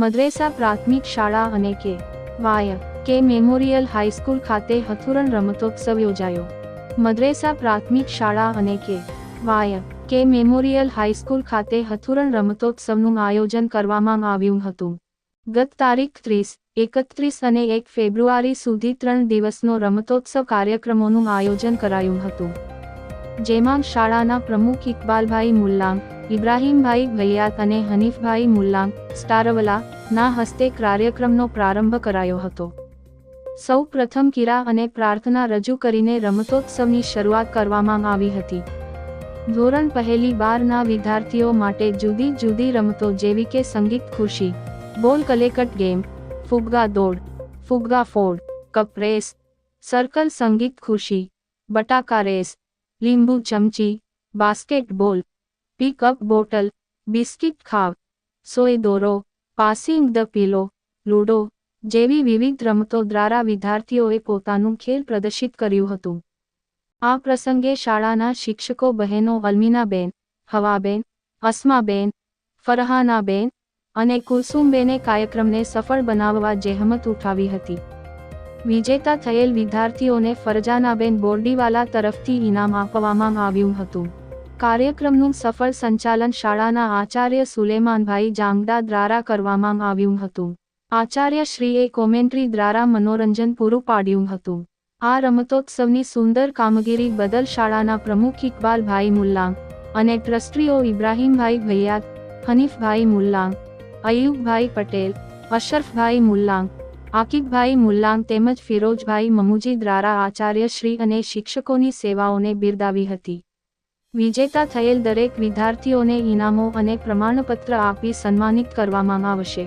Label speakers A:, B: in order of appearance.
A: મદ્રેસા પ્રાથમિક શાળા અને કે વાય કે મેમોરિયલ હાઈસ્કૂલ ખાતે હથુરણ રમતોત્સવ યોજાયો. મદ્રેસા પ્રાથમિક શાળા અને કે વાય કે મેમોરિયલ હાઈસ્કૂલ ખાતે હથુરણ રમતોત્સવનું આયોજન કરવામાં આવ્યું હતું. ગત તારીખ ત્રીસ, એકત્રીસ અને એક ફેબ્રુઆરી સુધી ત્રણ દિવસનો રમતોત્સવ કાર્યક્રમોનું આયોજન કરાયું હતું. જેમાં શાળાના પ્રમુખ ઇકબાલભાઈ મુલ્લાંગ, ઇબ્રાહીમભાઈ ભૈયાત અને હનીફભાઈ મુલ્લાંગ, સ્ટારવલા, ના હસ્તે કાર્યક્રમનો પ્રારંભ કરાયો હતો. સૌ પ્રથમ કિરા અને પ્રાર્થના રજૂ કરીને રમતોત્સવની શરૂઆત કરવામાં આવી હતી. ધોરણ પહેલી બારના વિદ્યાર્થીઓ માટે જુદી જુદી રમતો જેવી કે સંગીત ખુશી બોલ કલેકટ ગેમ, ફુગગા દોડ, ફુગગા ફોડ, કપ રેસ, સર્કલ સંગીત ખુશી બટાકા રેસ લીંબુ ચમચી, બાસ્કેટબોલ, પિકઅપ બોટલ, બિસ્કિટ ખાવ, સોય દોરો, પાસિંગ ધ પીલો, લૂડો જેવી વિવિધ રમતો દ્વારા વિદ્યાર્થીઓએ પોતાનું ખેલ પ્રદર્શિત કર્યું હતું. આ પ્રસંગે શાળાના શિક્ષકો બહેનો અલ્મીનાબેન, હવાબેન, અસ્માબેન, ફરહાનાબેન અને કુલસુમબેને કાર્યક્રમને સફળ બનાવવા જહેમત ઉઠાવી હતી. વિજેતા થયેલ વિદ્યાર્થીઓને ફરજાનાબેન બોરડીવાલા તરફથી ઇનામ આપવામાં આવ્યું હતું. કાર્યક્રમનું સફળ સંચાલન શાળાના આચાર્ય સુલેમાનભાઈ જાંગડા દ્વારા કરવામાં આવ્યું હતું. આચાર્યશ્રીએ કોમેન્ટ્રી દ્વારા મનોરંજન પૂરું પાડ્યું હતું. આ રમતોત્સવની સુંદર કામગીરી બદલ શાળાના પ્રમુખ ઇકબાલભાઈ મુલ્લાંગ અને ટ્રસ્ટીઓ ઇબ્રાહીમભાઈ ભૈયાત, હનીફભાઈ મુલ્લાંગ અયુબભાઈ પટેલ, અશરફભાઈ મુલ્લાંગ આકિબભાઈ મુલ્લાન તેમજ ફિરોજભાઈ મમુજી દ્વારા આચાર્યશ્રી અને શિક્ષકોની સેવાઓને બિરદાવી હતી. વિજેતા થયેલ દરેક વિદ્યાર્થીઓને ઇનામો અને પ્રમાણપત્ર આપી સન્માનિત કરવામાં આવશે.